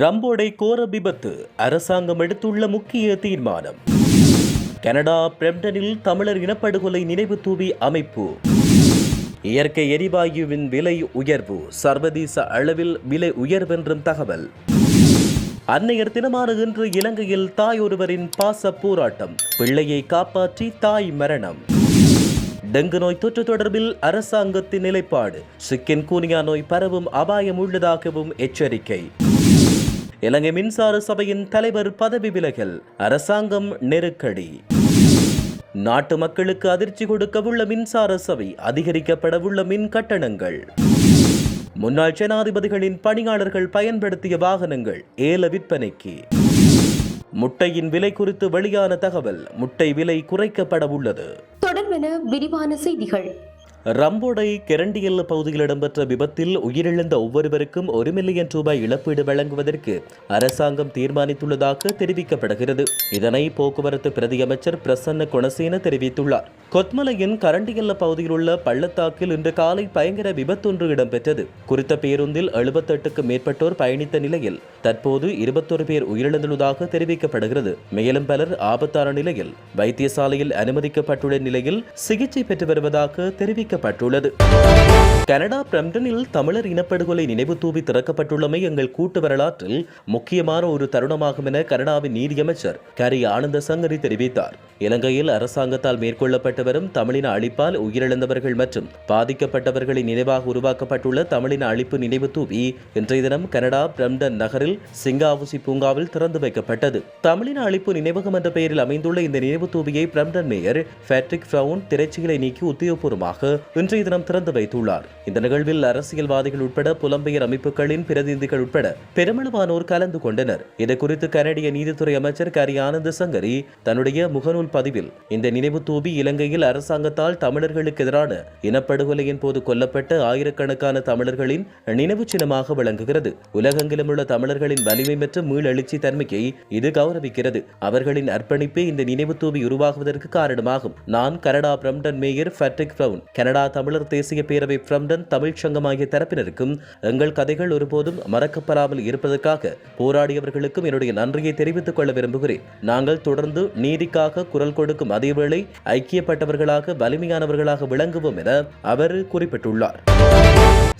ரம்போடை கோர விபத்து அரசாங்கம் எடுத்துள்ள முக்கிய தீர்மானம். கனடா பிரெம்டனில் தமிழர் இனப்படுகொலை நினைவு தூவி அமைப்பு. இயற்கை எரிவாயுவின் விலை உயர்வு சர்வதேச அளவில் விலை உயர்வென்றும் தகவல். அன்னையர் தினமான இன்று இலங்கையில் தாய் ஒருவரின் பாச போராட்டம் பிள்ளையை காப்பாற்றி தாய் மரணம். டெங்கு நோய் தொற்று தொடர்பில் அரசாங்கத்தின் நிலைப்பாடு சிக்கன் கூனியா நோய் பரவும் அபாயம் உள்ளதாகவும் எச்சரிக்கை. இலங்கை மின்சார சபையின் தலைவர் பதவி விலகல். அரசாங்கம் நெருக்கடி. நாட்டு மக்களுக்கு அதிர்ச்சி கொடுக்கவுள்ள மின்சார சபை அதிகரிக்கப்படவுள்ள மின் கட்டணங்கள். முன்னாள் ஜனாதிபதிகளின் பணியாளர்கள் பயன்படுத்திய வாகனங்கள் ஏல விற்பனைக்கு. முட்டையின் விலை குறித்து வெளியான தகவல் முட்டை விலை குறைக்கப்பட உள்ளது. தொடர்பென விரிவான செய்திகள். ரம்போடை கெரண்டியல்ல பகுதியில் இடம்பெற்ற விபத்தில் உயிரிழந்த ஒவ்வொருவருக்கும் ஒரு மில்லியன் ரூபாய் இழப்பீடு வழங்குவதற்கு அரசாங்கம் தீர்மானித்துள்ளதாக தெரிவிக்கப்படுகிறது. இதனை போக்குவரத்து பிரதியமைச்சர் பிரசன்ன குணசேன தெரிவித்துள்ளார். கொத்மலையின் கரண்டியல்ல பகுதியில் உள்ள பள்ளத்தாக்கில் இன்று காலை பயங்கர விபத்தொன்று இடம்பெற்றது. குறித்த பேருந்தில் எழுபத்தெட்டுக்கும் மேற்பட்டோர் பயணித்த நிலையில் தற்போது இருபத்தொரு பேர் உயிரிழந்துள்ளதாக தெரிவிக்கப்படுகிறது. மேலும் பலர் ஆபத்தான நிலையில் வைத்தியசாலையில் அனுமதிக்கப்பட்டுள்ள நிலையில் சிகிச்சை பெற்று வருவதாக தெரிவிக்கப்பட்டுள்ளது. கனடா பிரம்டனில் தமிழர் இனப்படுகொலை நினைவு தூவி திறக்கப்பட்டுள்ளமை எங்கள் கூட்டு வரலாற்றில் முக்கியமான ஒரு தருணமாகும் என கனடாவின் நீதியமைச்சர் கரி ஆனந்த சங்கரி தெரிவித்தார். இலங்கையில் அரசாங்கத்தால் மேற்கொள்ளப்பட்டு வரும் தமிழின அழிப்பால் உயிரிழந்தவர்கள் மற்றும் பாதிக்கப்பட்டவர்களின் நினைவாக உருவாக்கப்பட்டுள்ள தமிழின அழிப்பு நினைவு தூவி இன்றைய தினம் கனடா பிரம்டன் நகரில் சிங்காவுசி பூங்காவில் திறந்து வைக்கப்பட்டது. தமிழின அழிப்பு நினைவகம் என்ற பெயரில் அமைந்துள்ள இந்த நினைவு தூவியை பிரம்டன் மேயர் பேட்ரிக் பிரவுன் திரைச்சிகளை நீக்கி உத்தியோகபூர்வமாக இன்றைய தினம் திறந்து வைத்துள்ளார். இந்த நிகழ்வில் அரசியல்வாதிகள் உட்பட புலம்பெயர் அமைப்புகளின் பிரதிநிதிகள் உட்பட பெருமளவானோர் கலந்து கொண்டனர். இது குறித்து கனடிய நீதித்துறை அமைச்சர் கரி. ஆனந்த சங்கரி தன்னுடைய முகநூல் பதிவில் இந்த நினைவு தூபி இலங்கையில் அரசாங்கத்தால் தமிழர்களுக்கு எதிரான இனப்படுகொலையின் போது கொல்லப்பட்ட ஆயிரக்கணக்கான தமிழர்களின் நினைவு சின்னமாக விளங்குகிறது. உலகெங்கிலும் உள்ள தமிழர்களின் வலிமை மற்றும் மீளெழுச்சி தன்மையை இது கௌரவிக்கிறது. அவர்களின் அர்ப்பணிப்பே இந்த நினைவு தூவி உருவாகுவதற்கு காரணமாகும். நான் Canada Brampton mayor Patrick Brown Canada தமிழர் தேசிய பேரவை பிரம்டன் தமிழ்ச் சங்கம் ஆகிய தரப்பினருக்கும் எங்கள் கதைகள் ஒருபோதும் மறக்கப்படாமல் இருப்பதற்காக போராடியவர்களுக்கும் என்னுடைய நன்றியை தெரிவித்துக் கொள்ள விரும்புகிறேன். நாங்கள் தொடர்ந்து நீதிக்காக குரல் கொடுக்கும் அதேவேளை ஐக்கியப்பட்டவர்களாக வலிமையானவர்களாக விளங்குவோம் என அவர் குறிப்பிட்டுள்ளார்.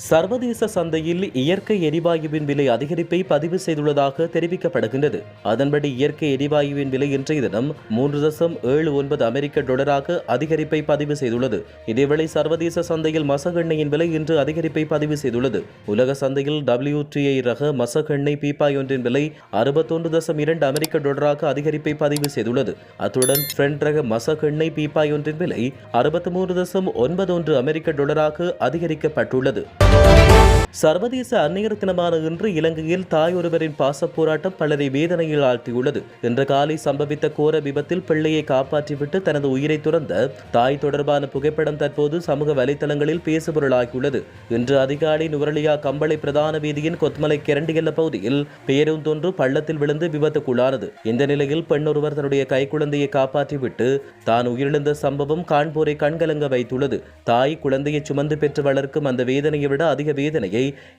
சர்வதேச சந்தையில் இயற்கை எரிவாயுவின் விலை அதிகரிப்பை பதிவு செய்துள்ளதாக தெரிவிக்கப்படுகின்றது. அதன்படி இயற்கை எரிவாயுவின் விலை இன்றைய தினம் மூன்று தசம் ஏழு ஒன்பது அமெரிக்க டாலராக அதிகரிப்பை பதிவு செய்துள்ளது. இதேவேளை சர்வதேச சந்தையில் மசகெண்ணெயின் விலை இன்று அதிகரிப்பை பதிவு செய்துள்ளது. உலக சந்தையில் WTI ரக மசகெண்ணெய் பீப்பாய் ஒன்றின் விலை அறுபத்தொன்று தசம் இரண்டு அமெரிக்க டாலராக அதிகரிப்பை பதிவு செய்துள்ளது. அத்துடன் ஃப்ரெண்ட் ரக மசகெண்ணெய் பீப்பாய் ஒன்றின் விலை அறுபத்தி மூன்று தசம் ஒன்பது ஒன்று அமெரிக்க டாலராக அதிகரிக்கப்பட்டுள்ளது. Thank you. சர்வதேச அந்நியர் தினமான இன்று இலங்கையில் தாய் ஒருவரின் பாச போராட்டம் பலரை வேதனையில் ஆழ்த்தியுள்ளது. இன்று காலை சம்பவித்த கோர விபத்தில் பிள்ளையை காப்பாற்றிவிட்டு தனது உயிரை துறந்த தாய் தொடர்பான புகைப்படம் தற்போது சமூக வலைதளங்களில் பேசுபொருளாகியுள்ளது. இன்று அதிகாலை நுவரலியா கம்பளை பிரதான வீதியின் கொத்மலை கிரண்டியல்ல பகுதியில் பேருந்தொன்று பள்ளத்தில் விழுந்து விபத்துக்குள்ளானது. இந்த நிலையில் பெண்ணொருவர் தன்னுடைய கைக்குழந்தையை காப்பாற்றிவிட்டு தான் உயிரிழந்த சம்பவம் காண்போரை கண்கலங்க வைத்துள்ளது. தாய் குழந்தையை சுமந்து பெற்று வளர்க்கும் அந்த வேதனையை விட அதிக வேதனையை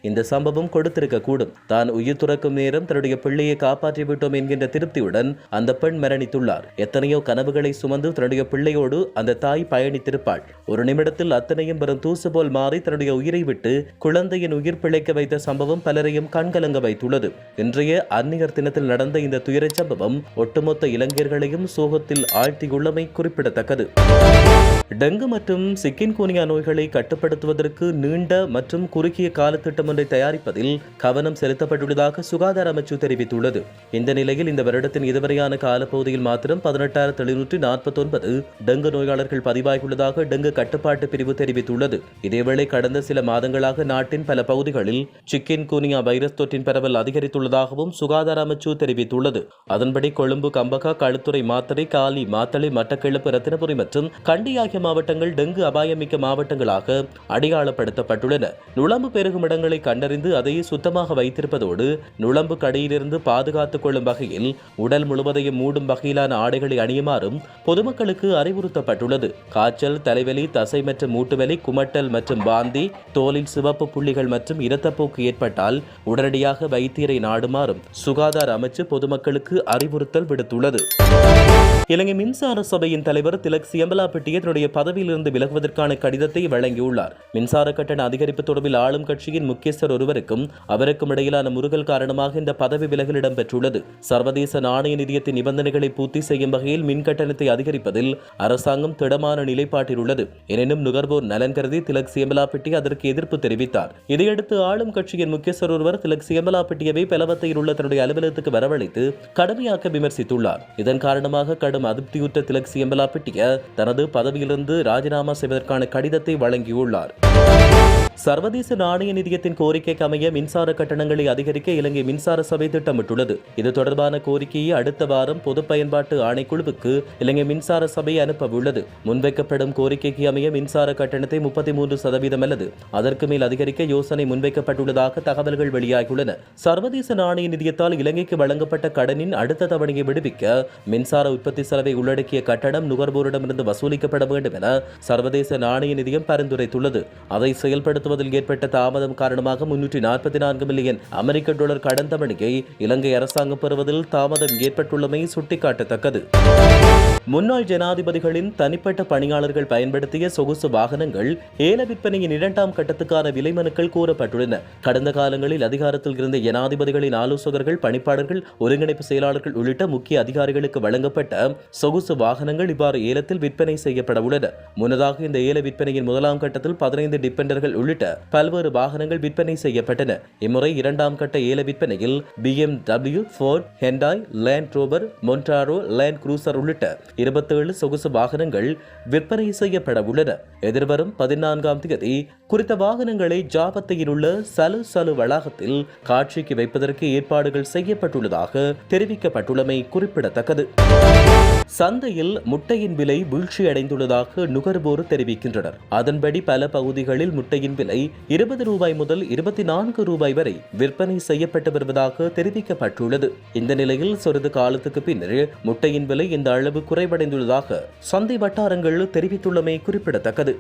இந்த சம்பவம் கொடுத்திருக்கக்கூடும். தான் உயிர் துறக்கும் நேரம் தன்னுடைய பிள்ளையை காப்பாற்றி விட்டோம் என்கின்ற திருப்தியுடன் அந்த பெண் மரணித்துள்ளார். எத்தனையோ கனவுகளை சுமந்து தன்னுடைய பிள்ளையோடு அந்த தாய் பயணித்திருப்பாள். ஒரு நிமிடத்தில் அத்தனையும் வரும் தூசு போல் மாறி தன்னுடைய உயிரை விட்டு குழந்தையின் உயிர் பிழைக்க வைத்த சம்பவம் பலரையும் கண்கலங்க வைத்துள்ளது. இன்றைய அந்நியர் தினத்தில் நடந்த இந்த துயரச் சம்பவம் ஒட்டுமொத்த இளைஞர்களையும் சோகத்தில் ஆழ்த்தியுள்ளமை குறிப்பிடத்தக்கது. டெங்கு மற்றும் சிக்கின் கூனியா நோய்களை கட்டுப்படுத்துவதற்கு நீண்ட மற்றும் குறுகிய காலத்திட்டம் ஒன்றை தயாரிப்பதில் கவனம் செலுத்தப்பட்டுள்ளதாக சுகாதார அமைச்சு தெரிவித்துள்ளது. இந்த நிலையில் இந்த வருடத்தின் இதுவரையான காலப்பகுதியில் மாத்திரம் பதினெட்டாயிரத்து எழுநூற்றி நாற்பத்தொன்பது டெங்கு நோயாளர்கள் பதிவாகியுள்ளதாக டெங்கு கட்டுப்பாட்டு பிரிவு தெரிவித்துள்ளது. இதேவேளை கடந்த சில மாதங்களாக நாட்டின் பல பகுதிகளில் சிக்கின் கூனியா வைரஸ் தொற்றின் பரவல் அதிகரித்துள்ளதாகவும் சுகாதார அமைச்சு தெரிவித்துள்ளது. அதன்படி கொழும்பு கம்பகா களுத்துறை மாத்தறை காலி மாத்தளை மட்டக்கிழப்பு ரத்தினபுரி மற்றும் கண்டி ஆகிய மாவட்டங்கள் டெங்கு அபாயமிக்க மாவட்டங்களாக அடையாளப்படுத்தப்பட்டுள்ளன. நுழம்பு பெருகும் இடங்களை கண்டறிந்து அதை சுத்தமாக வைத்திருப்பதோடு நுழம்பு கடையிலிருந்து பாதுகாத்துக் கொள்ளும் வகையில் உடல் முழுவதையும் மூடும் வகையிலான ஆடைகளை அணியுமாறும் பொதுமக்களுக்கு அறிவுறுத்தப்பட்டுள்ளது. காய்ச்சல் தலைவலி தசை மற்றும் மூட்டுவலி குமட்டல் மற்றும் வாந்தி தோலில் சிவப்பு புள்ளிகள் மற்றும் இரத்தப்போக்கு ஏற்பட்டால் உடனடியாக வைத்தியரை நாடுமாறும் சுகாதார அமைச்சு பொதுமக்களுக்கு அறிவுறுத்தல் விடுத்துள்ளது. இலங்கை மின்சார சபையின் தலைவர் திலக் சியம்பலாப்பட்டிய தன்னுடைய பதவியிலிருந்து விலகுவதற்கான கடிதத்தை வழங்கியுள்ளார். மின்சார கட்டண அதிகரிப்பு தொடர்பில் ஆளும் கட்சியின் முக்கியஸ்தர் ஒருவருக்கும் அவருக்கும் இடையிலான முருகல் காரணமாக இந்த பதவி விலகல் இடம்பெற்றுள்ளது. சர்வதேச நாணய நிதியத்தின் நிபந்தனைகளை பூர்த்தி செய்யும் வகையில் மின் கட்டணத்தை அதிகரிப்பதில் அரசாங்கம் திடமான நிலைப்பாட்டில் உள்ளது. எனினும் நுகர்வோர் நலன் கருதி திலக் சியம்பலாப்பட்டி அதற்கு எதிர்ப்பு தெரிவித்தார். இதையடுத்து ஆளும் கட்சியின் முக்கியஸ்தர் ஒருவர் திலக் சியம்பலாப்பட்டியவை பலவத்தையில் உள்ள தன்னுடைய அலுவலகத்துக்கு வரவழைத்து கடுமையாக விமர்சித்துள்ளார். இதன் காரணமாக கடும் அதிருப்தியுற்ற திலக் பெட்டிய தனது பதவியிலிருந்து ராஜினாமா செய்வதற்கான கடிதத்தை வழங்கியுள்ளார். சர்வதேச நாணய நிதியத்தின் கோரிக்கைக்கு அமைய மின்சார கட்டணங்களை அதிகரிக்க இலங்கை மின்சார சபை திட்டமிட்டுள்ளது. இது தொடர்பான கோரிக்கையை அடுத்த வாரம் பொது பயன்பாட்டு ஆணைக்குழுவுக்கு இலங்கை மின்சார சபை அனுப்ப உள்ளது முன்வைக்கப்படும் கோரிக்கைக்கு அமைய மின்சார கட்டணத்தை முப்பத்தி மூன்று சதவீதம் அல்லது அதற்கு மேல் அதிகரிக்க யோசனை முன்வைக்கப்பட்டுள்ளதாக தகவல்கள் வெளியாகியுள்ளன. சர்வதேச நாணய நிதியத்தால் இலங்கைக்கு வழங்கப்பட்ட கடனின் அடுத்த தவணையை விடுவிக்க மின்சார உற்பத்தி செலவை உள்ளடக்கிய கட்டணம் நுகர்வோரிடமிருந்து வசூலிக்கப்பட வேண்டும் என சர்வதேச நாணய நிதியம் பரிந்துரைத்துள்ளது. அதை நடத்துவதில் ஏற்பட்ட தாமதம் காரணமாக முன்னூற்றி நாற்பத்தி நான்கு மில்லியன் அமெரிக்க டாலர் கடன் தவணையை இலங்கை அரசாங்கம் பெறுவதில் தாமதம் ஏற்பட்டுள்ளமை சுட்டிக்காட்டத்தக்கது. முன்னாள் ஜனாதிபதிகளின் தனிப்பட்ட பணியாளர்கள் பயன்படுத்திய சொகுசு வாகனங்கள் ஏல விற்பனையின் இரண்டாம் கட்டத்துக்கான விலை மனுக்கள் கூறப்பட்டுள்ளன. கடந்த காலங்களில் அதிகாரத்தில் இருந்த ஜனாதிபதிகளின் ஆலோசகர்கள் பணிப்பாளர்கள் ஒருங்கிணைப்பு செயலாளர்கள் உள்ளிட்ட முக்கிய அதிகாரிகளுக்கு வழங்கப்பட்ட சொகுசு வாகனங்கள் இவ்வாறு ஏலத்தில் விற்பனை செய்யப்பட உள்ளன. முன்னதாக இந்த ஏல விற்பனையின் முதலாம் கட்டத்தில் பதினைந்து டிபெண்டர்கள் உள்ளிட்ட பல்வேறு வாகனங்கள் விற்பனை செய்யப்பட்டன. இம்முறை இரண்டாம் கட்ட ஏல விற்பனையில் BMW Ford Hyundai Land Rover Montero Land Cruiser உள்ளிட்ட இருபத்தேழு சொகுசு வாகனங்கள் விற்பனை செய்யப்பட உள்ளன எதிர்வரும் பதினான்காம் தேதி குறித்த வாகனங்களை ஜாபத்தையில் உள்ள சலு சலு வளாகத்தில் காட்சிக்கு வைப்பதற்கு ஏற்பாடுகள் செய்யப்பட்டுள்ளதாக தெரிவிக்கப்பட்டுள்ளமை குறிப்பிடத்தக்கது. சந்தையில் முட்டையின் விலை வீழ்ச்சியடைந்துள்ளதாக நுகர்வோர் தெரிவிக்கின்றனர். அதன்படி பல பகுதிகளில் முட்டையின் விலை இருபது ரூபாய் முதல் இருபத்தி நான்கு ரூபாய் வரை விற்பனை செய்யப்பட்டு வருவதாக தெரிவிக்கப்பட்டுள்ளது. இந்த நிலையில் சிறிது காலத்துக்கு பின்னர் முட்டையின் விலை இந்த அளவு குறைவடைந்துள்ளதாக சந்தை வட்டாரங்கள் தெரிவித்துள்ளமை குறிப்பிடத்தக்கது.